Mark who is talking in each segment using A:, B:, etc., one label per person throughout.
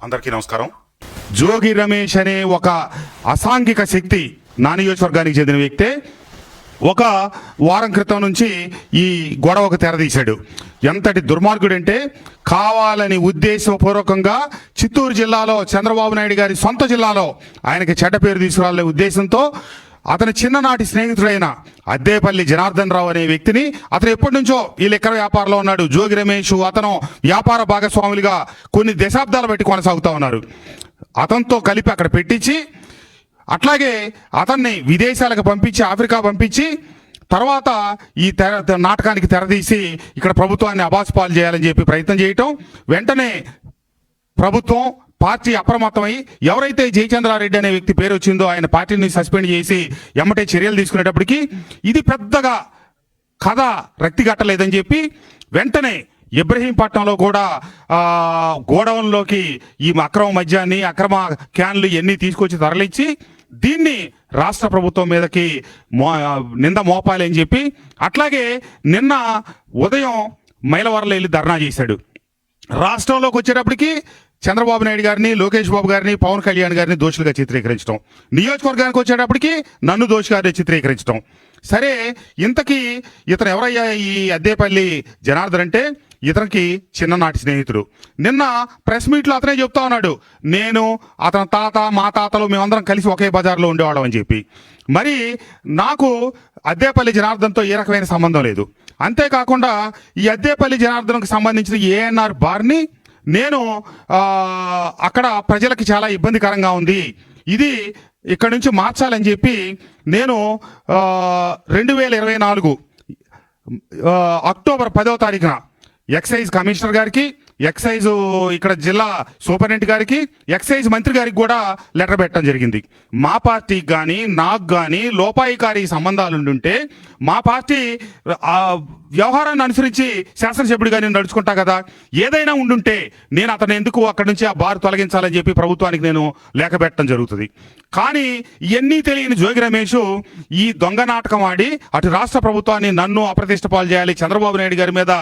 A: అందరికీ నమస్కారం. జోగి రమేష్ అనే ఒక అసాంఘిక శక్తి నా నియోజకవర్గానికి చెందిన వ్యక్తే ఒక వారం క్రితం నుంచి ఈ గొడవకు తెరదీశాడు. ఎంతటి దుర్మార్గుడంటే కావాలని ఉద్దేశపూర్వకంగా చిత్తూరు జిల్లాలో చంద్రబాబు నాయుడు గారి సొంత జిల్లాలో ఆయనకి చెడ్డ పేరు తీసుకురాలనే ఉద్దేశంతో అతని చిన్ననాటి స్నేహితుడైన అద్దేపల్లి జనార్దన్ రావు అనే వ్యక్తిని అతను ఎప్పటి నుంచో ఈ లెక్కల వ్యాపారంలో ఉన్నాడు. జోగి రమేష్ అతను వ్యాపార భాగస్వాములుగా కొన్ని దశాబ్దాలు పెట్టి కొనసాగుతూ ఉన్నారు. అతనితో కలిపి అక్కడ పెట్టించి అట్లాగే అతన్ని విదేశాలకు పంపించి ఆఫ్రికా పంపించి తర్వాత ఈ తెర నాటకానికి తెరదీసి ఇక్కడ ప్రభుత్వాన్ని అబాస్ పాలు చేయాలని చెప్పి ప్రయత్నం చేయటం వెంటనే ప్రభుత్వం పార్టీ అప్రమత్తమై ఎవరైతే జయచంద్రారెడ్డి అనే వ్యక్తి పేరు వచ్చిందో ఆయన పార్టీని సస్పెండ్ చేసి ఎమ్మటే చర్యలు తీసుకునేటప్పటికి ఇది పెద్దగా కథ రక్తి కట్టలేదని చెప్పి వెంటనే ఇబ్రహీంపట్నంలో కూడా గోడౌన్లోకి ఈ అక్రమ మద్యాన్ని అక్రమ క్యాన్లు ఇవన్నీ తీసుకొచ్చి తరలించి దీన్ని రాష్ట్ర ప్రభుత్వం మీదకి మో నింద మోపాలని చెప్పి అట్లాగే నిన్న ఉదయం మైలవరంలో వెళ్ళి ధర్నా చేశాడు. రాష్ట్రంలోకి వచ్చేటప్పటికి చంద్రబాబు నాయుడు గారిని లోకేష్ బాబు గారిని పవన్ కళ్యాణ్ గారిని దోషులుగా చిత్రీకరించడం నియోజకవర్గానికి వచ్చేటప్పటికి నన్ను దోషిగారిని చిత్రీకరించడం సరే ఇంతకీ ఇతను ఎవరయ్యా ఈ అద్దేపల్లి జనార్దన్ అంటే ఇతనికి చిన్ననాటి స్నేహితుడు. నిన్న ప్రెస్ మీట్లో అతనే చెప్తా ఉన్నాడు నేను అతని తాత మా తాతలు మేమందరం కలిసి ఒకే బజార్లో ఉండేవాళ్ళం అని చెప్పి. మరి నాకు అద్దేపల్లి జనార్దన్తో ఏ రకమైన సంబంధం లేదు. అంతేకాకుండా ఈ అద్దేపల్లి జనార్దన్కు సంబంధించిన ఏఎన్ఆర్ బార్ని నేను అక్కడ ప్రజలకి చాలా ఇబ్బందికరంగా ఉంది. ఇది ఇక్కడ నుంచి మార్చాలని చెప్పి నేను రెండు వేల ఇరవై నాలుగు అక్టోబర్ పదవ తారీఖున ఎక్సైజ్ కమిషనర్ గారికి ఎక్సైజ్ ఇక్కడ జిల్లా సూపరింటెండెంట్ గారికి ఎక్సైజ్ మంత్రి గారికి కూడా లెటర్ పెట్టడం జరిగింది. మా పార్టీకి కానీ నాకు కానీ లోపాయికారి సంబంధాలు ఉంటే మా పార్టీ వ్యవహారాన్ని అనుసరించి శాసనసభ్యుడిగా నేను నడుచుకుంటా కదా. ఏదైనా ఉండుంటే నేను అతను ఎందుకు అక్కడి నుంచి ఆ బార్ తొలగించాలని చెప్పి ప్రభుత్వానికి నేను లేఖ పెట్టడం జరుగుతుంది. కానీ ఇవన్నీ తెలియని జోగి రమేష్ ఈ దొంగ నాటకం ఆడి అటు రాష్ట్ర ప్రభుత్వాన్ని నన్ను అప్రతిష్ట పాలు చేయాలి చంద్రబాబు నాయుడు గారి మీద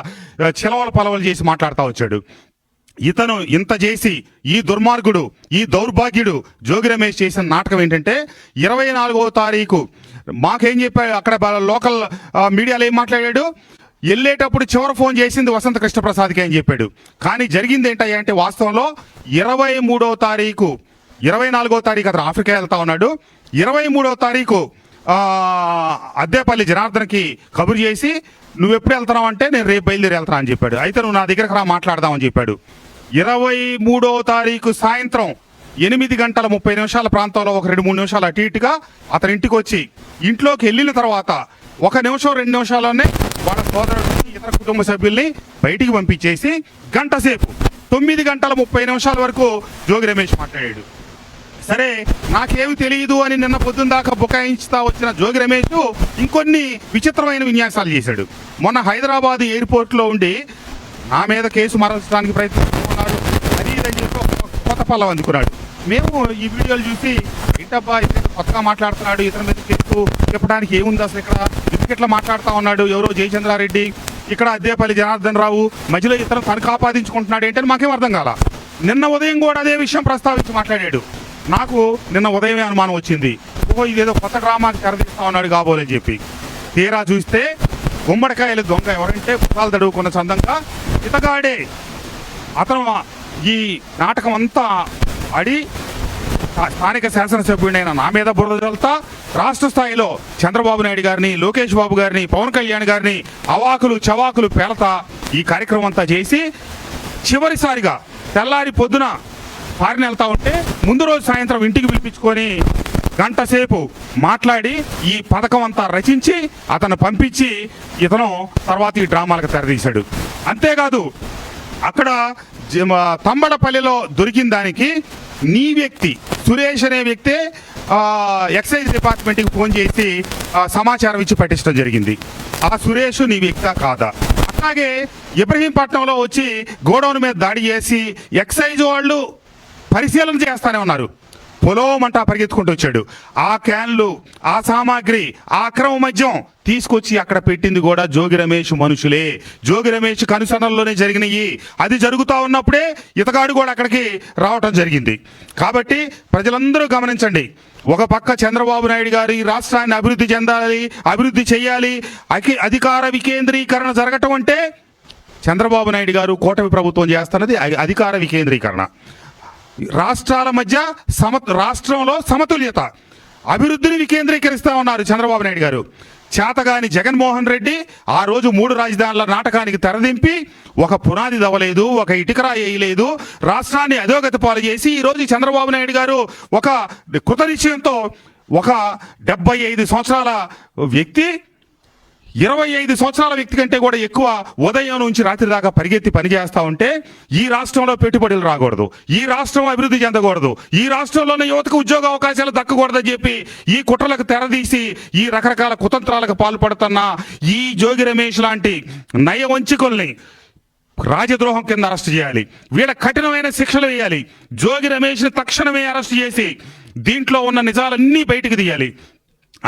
A: చిలవల పలవలు చేసి మాట్లాడుతూ వచ్చాడు. ఇతను ఇంత చేసి ఈ దుర్మార్గుడు ఈ దౌర్భాగ్యుడు జోగి రమేష్ చేసిన నాటకం ఏంటంటే ఇరవై నాలుగవ తారీఖు మాకేం చెప్పాడు? అక్కడ లోకల్ మీడియాలో ఏం మాట్లాడాడు? వెళ్ళేటప్పుడు చివరి ఫోన్ చేసింది వసంత కృష్ణప్రసాద్కి అని చెప్పాడు. కానీ జరిగింది ఏంటయ్యా అంటే వాస్తవంలో ఇరవై మూడవ తారీఖు ఇరవై నాలుగో తారీఖు అతను ఆఫ్రికా వెళ్తా ఉన్నాడు. ఇరవై మూడవ తారీఖు అద్దేపల్లి జనార్దన్కి కబురు చేసి నువ్వు ఎప్పుడు వెళ్తున్నావు అంటే నేను రేపు బయలుదేరి వెళ్తాను అని చెప్పాడు. అయితే నువ్వు నా దగ్గరకు రా మాట్లాడదామని చెప్పాడు. ఇరవై మూడో తారీఖు సాయంత్రం ఎనిమిది గంటల ముప్పై నిమిషాల ప్రాంతంలో ఒక రెండు మూడు నిమిషాలు అటు ఇటుగా అతని ఇంటికి వచ్చి ఇంట్లోకి వెళ్ళిన తర్వాత ఒక నిమిషం రెండు నిమిషాల్లోనే వాళ్ళ సోదరుడిని ఇతర కుటుంబ సభ్యుల్ని బయటికి పంపించేసి గంట సేపు తొమ్మిది గంటల ముప్పై నిమిషాల వరకు జోగి రమేష్ మాట్లాడాడు. సరే నాకేమి తెలియదు అని నిన్న పొద్దున్న దాకా బుకాయించుతా వచ్చిన జోగి రమేష్ ఇంకొన్ని విచిత్రమైన విన్యాసాలు చేశాడు. మొన్న హైదరాబాద్ ఎయిర్పోర్ట్లో ఉండి ఆ మీద కేసు మరల్చడానికి ప్రయత్నిస్తున్నాడు. అది చెప్పి కొత్త పల్లవ అందుకున్నాడు. మేము ఈ వీడియోలు చూసి ఏంటబ్బా ఇతను కొత్తగా మాట్లాడుతున్నాడు ఇతని మీద కేసు చెప్పడానికి ఏముంది అసలు ఇక్కడ? ఎందుకు మాట్లాడుతూ మాట్లాడుతా ఉన్నాడు? ఎవరో జయచంద్రారెడ్డి ఇక్కడ అద్దేపల్లి జనార్దన్ రావు మధ్యలో ఇతను తనకు ఆపాదించుకుంటున్నాడు ఏంటని మాకేం అర్థం కాల. నిన్న ఉదయం కూడా అదే విషయం ప్రస్తావించి మాట్లాడాడు. నాకు నిన్న ఉదయమే అనుమానం వచ్చింది. ఓహో ఇదేదో కొత్త డ్రామాకి తెరదీస్తా ఉన్నాడు కాబోలని చెప్పి. తీరా చూస్తే గుమ్మడికాయలు దొంగ ఎవరంటే పుట్టాలు తడువుకున్న చందంగా ఇతగాడే. అతను ఈ నాటకం అంతా ఆడి స్థానిక శాసనసభ్యుడైన నా మీద బురద చల్లుతా రాష్ట్ర స్థాయిలో చంద్రబాబు నాయుడు గారిని లోకేష్ బాబు గారిని పవన్ కళ్యాణ్ గారిని అవాకులు చవాకులు పేలతా ఈ కార్యక్రమం అంతా చేసి చివరిసారిగా తెల్లారి పొద్దున పారిన వెళ్తా ఉంటే ముందు రోజు సాయంత్రం ఇంటికి పిలిపించుకొని గంట సేపు మాట్లాడి ఈ పథకం అంతా రచించి అతను పంపించి ఇతను తర్వాత ఈ డ్రామాలకు తెరదీశాడు. అంతేకాదు అక్కడ తంబడపల్లిలో దొరికిన దానికి నీ వ్యక్తి సురేష్ అనే వ్యక్తే ఎక్సైజ్ డిపార్ట్మెంట్కి ఫోన్ చేసి సమాచారం ఇచ్చి పట్టించడం జరిగింది. ఆ సురేష్ నీ వ్యక్తి కాదా? అలాగే ఇబ్రహీంపట్నంలో వచ్చి గోడౌన్ మీద దాడి చేసి ఎక్సైజ్ వాళ్ళు పరిశీలన చేస్తానే ఉన్నారు. పొలోమంటా పరిగెత్తుకుంటూ వచ్చాడు. ఆ క్యాన్లు ఆ సామాగ్రి ఆ అక్రమ మద్యం తీసుకొచ్చి అక్కడ పెట్టింది కూడా జోగి రమేష్ మనుషులే. జోగి రమేష్ కనుసనల్లోనే జరిగినాయి. అది జరుగుతూ ఉన్నప్పుడే ఇతగాడు కూడా అక్కడికి రావటం జరిగింది. కాబట్టి ప్రజలందరూ గమనించండి. ఒక పక్క చంద్రబాబు నాయుడు గారి రాష్ట్రాన్ని అభివృద్ధి చెందాలి అభివృద్ధి చేయాలి అకి- అధికార వికేంద్రీకరణ జరగటం అంటే చంద్రబాబు నాయుడు గారు కూటమి ప్రభుత్వం చేస్తున్నది అధికార వికేంద్రీకరణ. రాష్ట్రాల మధ్య సమ రాష్ట్రంలో సమతుల్యత. అభివృద్ధిని వికేంద్రీకరిస్తా ఉన్నారు చంద్రబాబు నాయుడు గారు. చేతగాని జగన్మోహన్ రెడ్డి ఆ రోజు మూడు రాజధానుల నాటకానికి తెరదింపి ఒక పునాది దవ్వలేదు ఒక ఇటుకరా వేయలేదు రాష్ట్రాన్ని అధోగతి పాలు చేసి ఈరోజు చంద్రబాబు నాయుడు గారు ఒక కృత నిశ్చయంతో ఒక డెబ్బై ఐదు సంవత్సరాల వ్యక్తి ఇరవై ఐదు సంవత్సరాల వ్యక్తి కంటే కూడా ఎక్కువ ఉదయం నుంచి రాత్రి దాకా పరిగెత్తి పనిచేస్తా ఉంటే ఈ రాష్ట్రంలో పెట్టుబడులు రాకూడదు. ఈ రాష్ట్రం అభివృద్ధి చెందకూడదు. ఈ రాష్ట్రంలోనే యువతకు ఉద్యోగ అవకాశాలు దక్కకూడదని చెప్పి ఈ కుట్రలకు తెరదీసి ఈ రకరకాల కుతంత్రాలకు పాల్పడుతున్న ఈ జోగి రమేష్ లాంటి నయవంచికుల్ని రాజద్రోహం కింద అరెస్ట్ చేయాలి. వీళ్ళ కఠినమైన శిక్షలు వేయాలి. జోగి రమేష్ని తక్షణమే అరెస్ట్ చేసి దీంట్లో ఉన్న నిజాలన్నీ బయటకు తీయాలి.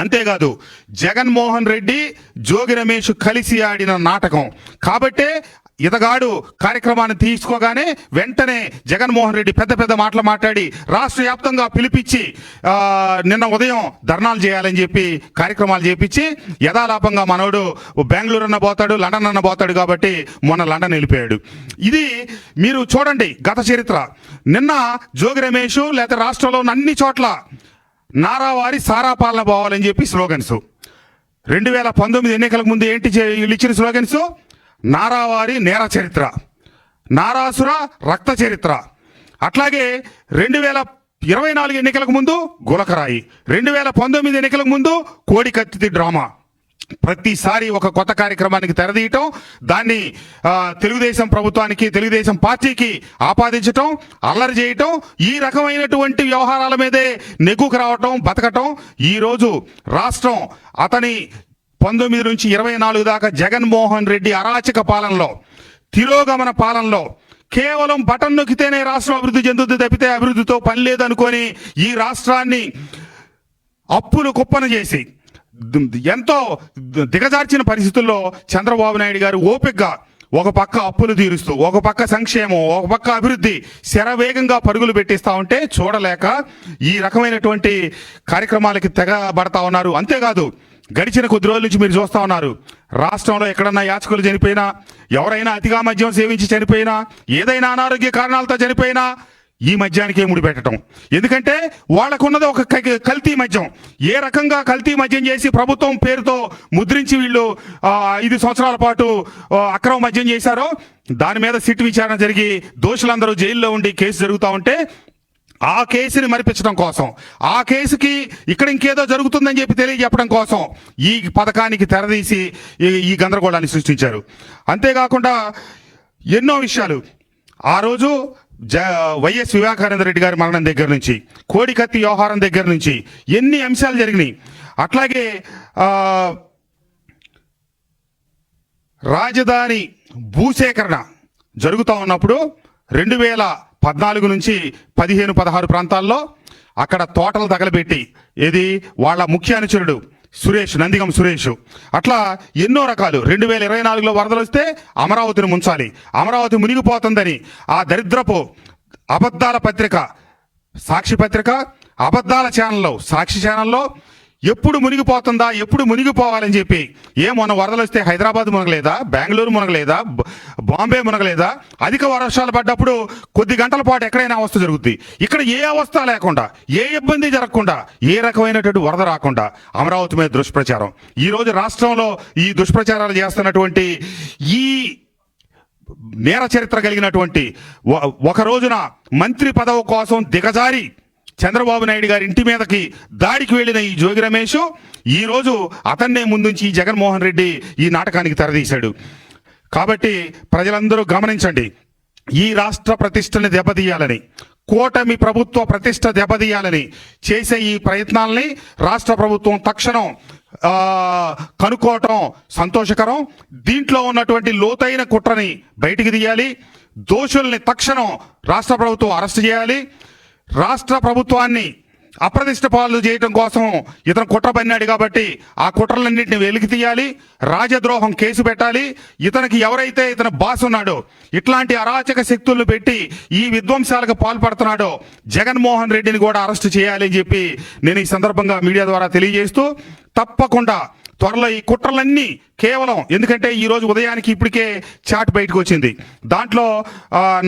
A: అంతేకాదు జగన్మోహన్ రెడ్డి జోగి రమేష్ కలిసి ఆడిన నాటకం. కాబట్టే ఇతగాడు కార్యక్రమాన్ని తీసుకోగానే వెంటనే జగన్మోహన్ రెడ్డి పెద్ద పెద్ద మాటలు మాట్లాడి రాష్ట్ర వ్యాప్తంగా పిలిపించి నిన్న ఉదయం ధర్నాలు చేయాలని చెప్పి కార్యక్రమాలు చేపించి యథాలాపంగా మనోడు బెంగళూరు అన్న పోతాడు లండన్ అన్న పోతాడు కాబట్టి మొన్న లండన్ వెళ్ళిపోయాడు. ఇది మీరు చూడండి గత చరిత్ర. నిన్న జోగి రమేష్ లేకపోతే రాష్ట్రంలో ఉన్న అన్ని చోట్ల నారావారి సారాపాలన పోవాలని చెప్పి స్లోగన్స్. రెండు వేల పంతొమ్మిది ఎన్నికలకు ముందు ఏంటి వీళ్ళు ఇచ్చిన స్లోగన్స్? నారావారి నేర చరిత్ర. నారాసుర రక్త చరిత్ర. అట్లాగే రెండు వేల ఇరవై నాలుగు ఎన్నికలకు ముందు గులకరాయి. రెండు వేల పంతొమ్మిది ఎన్నికలకు ముందు కోడి కత్తి డ్రామా. ప్రతిసారి ఒక కొత్త కార్యక్రమానికి తెరదీయటం దాన్ని తెలుగుదేశం ప్రభుత్వానికి తెలుగుదేశం పార్టీకి ఆపాదించటం అల్లరి చేయటం ఈ రకమైనటువంటి వ్యవహారాల మీదే నెగ్గుకు రావటం బతకటం ఈరోజు రాష్ట్రం అతని పంతొమ్మిది నుంచి ఇరవై నాలుగు దాకా జగన్మోహన్ రెడ్డి అరాచక పాలనలో తిరోగమన పాలనలో కేవలం బటన్ నొక్కితేనే రాష్ట్రం అభివృద్ధి చెందుతుంది తప్పితే అభివృద్ధితో పని లేదనుకొని ఈ రాష్ట్రాన్ని అప్పులు కుప్పన చేసి ఎంతో దిగజార్చిన పరిస్థితుల్లో చంద్రబాబు నాయుడు గారు ఓపికగా ఒక పక్క అప్పులు తీరుస్తూ ఒక పక్క సంక్షేమం ఒక పక్క అభివృద్ధి శరవేగంగా పరుగులు పెట్టిస్తా ఉంటే చూడలేక ఈ రకమైనటువంటి కార్యక్రమాలకి తెగబడతా ఉన్నారు. అంతేకాదు గడిచిన కొద్ది రోజుల నుంచి మీరు చూస్తా ఉన్నారు. రాష్ట్రంలో ఎక్కడన్నా యాచకులు చనిపోయినా ఎవరైనా అతిగా మద్యం సేవించి చనిపోయినా ఏదైనా అనారోగ్య కారణాలతో చనిపోయినా ఈ మద్యానికే ముడిపెట్టడం ఎందుకంటే వాళ్ళకున్నది ఒక క- కల్తీ మద్యం. ఏ రకంగా కల్తీ మద్యం చేసి ప్రభుత్వం పేరుతో ముద్రించి వీళ్ళు ఐదు సంవత్సరాల పాటు అక్రమ మద్యం చేశారో దాని మీద సిట్ విచారణ జరిగి దోషులందరూ జైల్లో ఉండి కేసు జరుగుతూ ఉంటే ఆ కేసుని మరిపించడం కోసం. ఆ కేసుకి ఇక్కడ ఇంకేదో జరుగుతుందని చెప్పి తెలియజెప్పడం కోసం ఈ పథకానికి తెరదీసి ఈ- ఈ గందరగోళాన్ని సృష్టించారు. అంతేకాకుండా ఎన్నో విషయాలు. ఆ రోజు జ వైఎస్ వివేకానంద రెడ్డి గారి మరణం దగ్గర నుంచి కోడికత్తి వ్యవహారం దగ్గర నుంచి ఎన్ని అంశాలు జరిగినాయి. అట్లాగే రాజధాని భూసేకరణ జరుగుతూ ఉన్నప్పుడు రెండు వేల పద్నాలుగు నుంచి పదిహేను పదహారు ప్రాంతాల్లో అక్కడ తోటలు తగలబెట్టి ఇది వాళ్ళ ముఖ్య అనుచరుడు సురేష్ నందిగం సురేష్. అట్లా ఎన్నో రకాలు. రెండు వేల ఇరవై నాలుగులో వరదలు వస్తే అమరావతిని ముంచాలి. అమరావతి మునిగిపోతుందని ఆ దరిద్రపు అబద్ధాల పత్రిక సాక్షి పత్రిక అబద్ధాల ఛానల్లో సాక్షి ఛానల్లో ఎప్పుడు మునిగిపోతుందా? ఎప్పుడు మునిగిపోవాలని చెప్పి. ఏ మొన్న వరదలు వస్తే హైదరాబాద్ మునగలేదా? బెంగళూరు మునగలేదా? బాంబే మునగలేదా? అధిక వర్షాలు పడ్డప్పుడు కొద్ది గంటల పాటు ఎక్కడైనా అవస్థ జరుగుద్ది. ఇక్కడ ఏ అవస్థ లేకుండా ఏ ఇబ్బంది జరగకుండా ఏ రకమైనటువంటి వరద రాకుండా అమరావతి మీద దుష్ప్రచారం. ఈరోజు రాష్ట్రంలో ఈ దుష్ప్రచారాలు చేస్తున్నటువంటి ఈ నేర చరిత్ర కలిగినటువంటి ఒక రోజున మంత్రి పదవి కోసం దిగజారి చంద్రబాబు నాయుడు గారి ఇంటి మీదకి దాడికి వెళ్ళిన ఈ జోగి రమేష్ ఈ రోజు అతన్నే ముందుంచి ఈ జగన్మోహన్ రెడ్డి ఈ నాటకానికి తెరదీశాడు. కాబట్టి ప్రజలందరూ గమనించండి ఈ రాష్ట్ర ప్రతిష్టని దెబ్బతీయాలని కూటమి ప్రభుత్వ ప్రతిష్ట దెబ్బతీయాలని చేసే ఈ ప్రయత్నాల్ని రాష్ట్ర ప్రభుత్వం తక్షణం కనుక్కోవటం సంతోషకరం. దీంట్లో ఉన్నటువంటి లోతైన కుట్రని బయటికి తీయాలి. దోషుల్ని తక్షణం రాష్ట్ర ప్రభుత్వం అరెస్ట్ చేయాలి. రాష్ట్ర ప్రభుత్వాన్ని అప్రదిష్ట పాలు చేయటం కోసం ఇతను కుట్ర పన్నాడు కాబట్టి ఆ కుట్రలన్నింటిని వెలికి తీయాలి రాజద్రోహం కేసు పెట్టాలి. ఇతనికి ఎవరైతే ఇతను బాస్ ఉన్నాడో ఇట్లాంటి అరాచక శక్తులను పెట్టి ఈ విధ్వంసాలకు పాల్పడుతున్నాడో జగన్మోహన్ రెడ్డిని కూడా అరెస్ట్ చేయాలి అని చెప్పి నేను ఈ సందర్భంగా మీడియా ద్వారా తెలియజేస్తూ తప్పకుండా త్వరలో ఈ కుట్రలన్నీ కేవలం ఎందుకంటే ఈ రోజు ఉదయానికి ఇప్పటికే చాట్ బయటకు వచ్చింది. దాంట్లో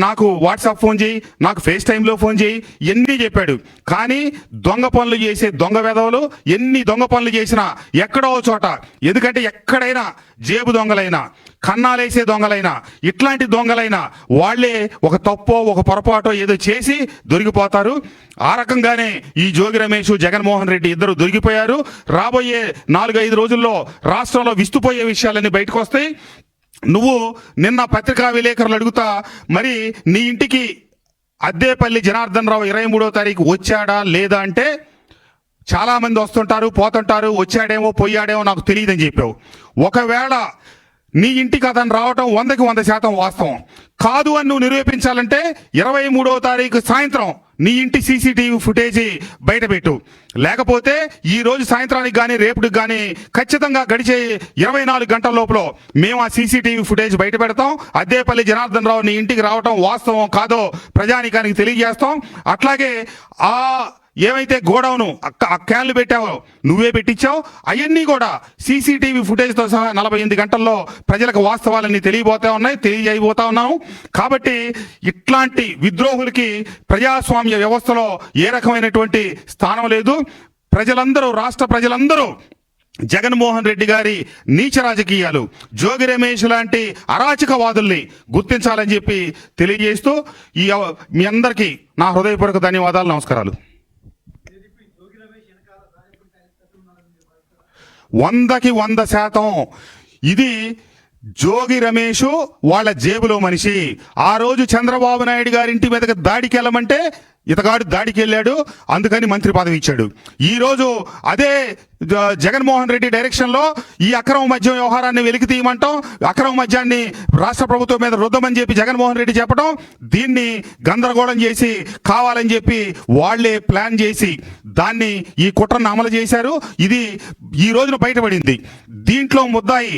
A: నాకు వాట్సాప్ ఫోన్ చేయి నాకు ఫేస్ టైంలో ఫోన్ చేయి ఎన్ని చెప్పాడు. కానీ దొంగ పనులు చేసే దొంగ వెధవలు ఎన్ని దొంగ పనులు చేసినా ఎక్కడో ఓ చోట ఎందుకంటే ఎక్కడైనా జేబు దొంగలైనా కన్నాలేసే దొంగలైనా ఇట్లాంటి దొంగలైనా వాళ్ళే ఒక తప్పో ఒక పొరపాటో ఏదో చేసి దొరికిపోతారు. ఆ రకంగానే ఈ జోగి రమేష్ జగన్మోహన్ రెడ్డి ఇద్దరు దొరికిపోయారు. రాబోయే నాలుగైదు రోజుల్లో రాష్ట్రంలో విస్తుపోయే విషయాలన్నీ బయటకు వస్తాయి నువ్వు నిన్న పత్రికా విలేకరులు అడుగుతా మరి నీ ఇంటికి అద్దేపల్లి జనార్దన్ రావు ఇరవై మూడో తారీఖు వచ్చాడా లేదా? అంటే చాలామంది వస్తుంటారు పోతుంటారు వచ్చాడేమో పోయాడేమో నాకు తెలియదని చెప్పావు. ఒకవేళ నీ ఇంటికి అతను రావటం వందకి వంద శాతం వాస్తవం. కాదు అని నువ్వు నిరూపించాలంటే ఇరవై మూడవ తారీఖు సాయంత్రం నీ ఇంటి సీసీటీవీ ఫుటేజీ బయటపెట్టు లేకపోతే ఈ రోజు సాయంత్రానికి కానీ రేపుకి కానీ ఖచ్చితంగా గడిచే ఇరవై నాలుగు గంటల లోపల మేము ఆ సీసీటీవీ ఫుటేజ్ బయట పెడతాం. అద్దేపల్లి జనార్దన్ రావు నీ ఇంటికి రావటం వాస్తవం కాదో ప్రజానికానికి తెలియజేస్తాం. అట్లాగే ఆ ఏమైతే గోడౌను అక్క- అక్కాన్లు పెట్టావో నువ్వే పెట్టించావు? అవన్నీ కూడా సీసీటీవీ ఫుటేజ్తో సహా నలభై ఎనిమిది గంటల్లో ప్రజలకు వాస్తవాలన్నీ తెలియబోతా ఉన్నాయి తెలియజేయబోతా ఉన్నాము. కాబట్టి ఇట్లాంటి విద్రోహులకి ప్రజాస్వామ్య వ్యవస్థలో ఏ రకమైనటువంటి స్థానం లేదు. ప్రజలందరూ రాష్ట్ర ప్రజలందరూ జగన్మోహన్ రెడ్డి గారి నీచ రాజకీయాలు జోగి రమేష్ లాంటి అరాచకవాదుల్ని గుర్తించాలని చెప్పి తెలియజేస్తూ ఈ మీ అందరికీ నా హృదయపూర్వక ధన్యవాదాలు నమస్కారాలు. వందకి వంద శాతం. ఇది జోగి రమేష్ వాళ్ళ జేబులో మనిషి. ఆ రోజు చంద్రబాబు నాయుడు గారి ఇంటి మీదకి దాడికి వెళ్ళమంటే ఇతగాడు దాడికి వెళ్ళాడు అందుకని మంత్రి పదవి ఇచ్చాడు. ఈరోజు అదే జగన్మోహన్ రెడ్డి డైరెక్షన్లో ఈ అక్రమ మద్యం వ్యవహారాన్ని వెలికి తీయమంటాం అక్రమ మద్యాన్ని రాష్ట్ర ప్రభుత్వం మీద రుద్దమని చెప్పి జగన్మోహన్ రెడ్డి చెప్పడం దీన్ని గందరగోళం చేసి కావాలని చెప్పి వాళ్ళే ప్లాన్ చేసి దాన్ని ఈ కుట్రను అమలు చేశారు. ఇది ఈ రోజున బయటపడింది. దీంట్లో ముద్దాయి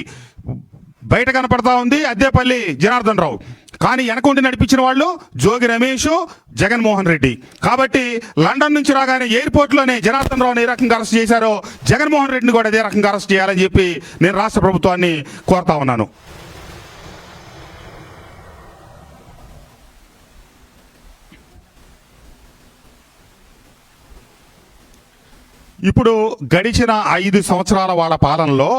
A: బయట కనపడతా ఉంది అద్దేపల్లి జనార్దన్ రావు. కానీ వెనకుండి నడిపించిన వాళ్ళు జోగి రమేష్ జగన్మోహన్ రెడ్డి. కాబట్టి లండన్ నుంచి రాగానే ఎయిర్పోర్ట్లోనే జనార్దన్ రావుని ఏ రకంగా అరెస్ట్ చేశారో జగన్మోహన్ రెడ్డిని కూడా అదే రకంగా అరెస్ట్ చేయాలని చెప్పి నేను రాష్ట్ర ప్రభుత్వాన్ని కోరుతా ఉన్నాను. ఇప్పుడు గడిచిన ఐదు సంవత్సరాల వాళ్ళ పాలనలో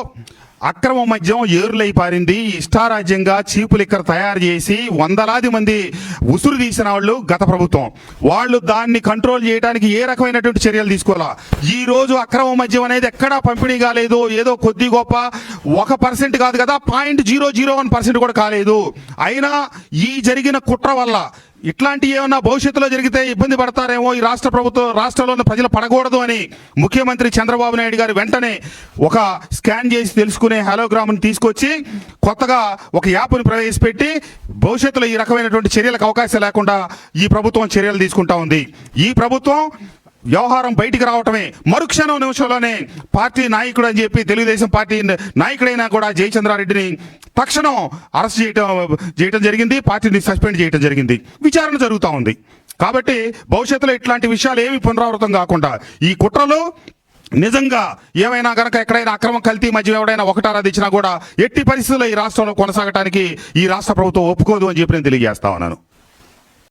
A: అక్రమ మద్యం ఏరులై పారింది. ఇష్టారాజ్యంగా చీపు లిక్కర్ తయారు చేసి వందలాది మంది ఉసురు తీసిన వాళ్ళు గత ప్రభుత్వం. వాళ్ళు దాన్ని కంట్రోల్ చేయడానికి ఏ రకమైనటువంటి చర్యలు తీసుకోవాలా? ఈ రోజు అక్రమ మద్యం అనేది ఎక్కడా పంపిణీ కాలేదు. ఏదో కొద్ది గొప్ప ఒక పర్సెంట్ కాదు కదా point zero zero one percent కూడా కాలేదు. అయినా ఈ జరిగిన కుట్ర వల్ల ఇట్లాంటి ఏమన్నా భవిష్యత్తులో జరిగితే ఇబ్బంది పడతారేమో ఈ రాష్ట్ర ప్రభుత్వం రాష్ట్రంలో ఉన్న ప్రజలు పడకూడదు అని ముఖ్యమంత్రి చంద్రబాబు నాయుడు గారు వెంటనే ఒక స్కాన్ చేసి తెలుసుకునే హలోగ్రామ్ని తీసుకొచ్చి కొత్తగా ఒక యాప్ను ప్రవేశపెట్టి భవిష్యత్తులో ఈ రకమైనటువంటి చర్యలకు అవకాశం లేకుండా ఈ ప్రభుత్వం చర్యలు తీసుకుంటా ఉంది. ఈ ప్రభుత్వం వ్యవహారం బయటికి రావటమే. మరుక్షణం నిమిషంలోనే పార్టీ నాయకుడు అని చెప్పి తెలుగుదేశం పార్టీ నాయకుడైనా కూడా జయచంద్రారెడ్డిని తక్షణం అరెస్ట్ చేయటం చేయటం జరిగింది. పార్టీని సస్పెండ్ చేయటం జరిగింది. విచారణ జరుగుతూ ఉంది. కాబట్టి భవిష్యత్తులో ఇట్లాంటి విషయాలు ఏమి పునరావృతం కాకుండా ఈ కుట్రలు నిజంగా ఏమైనా గనక ఎక్కడైనా అక్రమ కల్తీ మధ్య ఎవడైనా ఒకటారా తెచ్చినా కూడా ఎట్టి పరిస్థితుల్లో ఈ రాష్ట్రంలో కొనసాగడానికి ఈ రాష్ట్ర ప్రభుత్వం ఒప్పుకోదు అని చెప్పి నేను తెలియజేస్తా ఉన్నాను.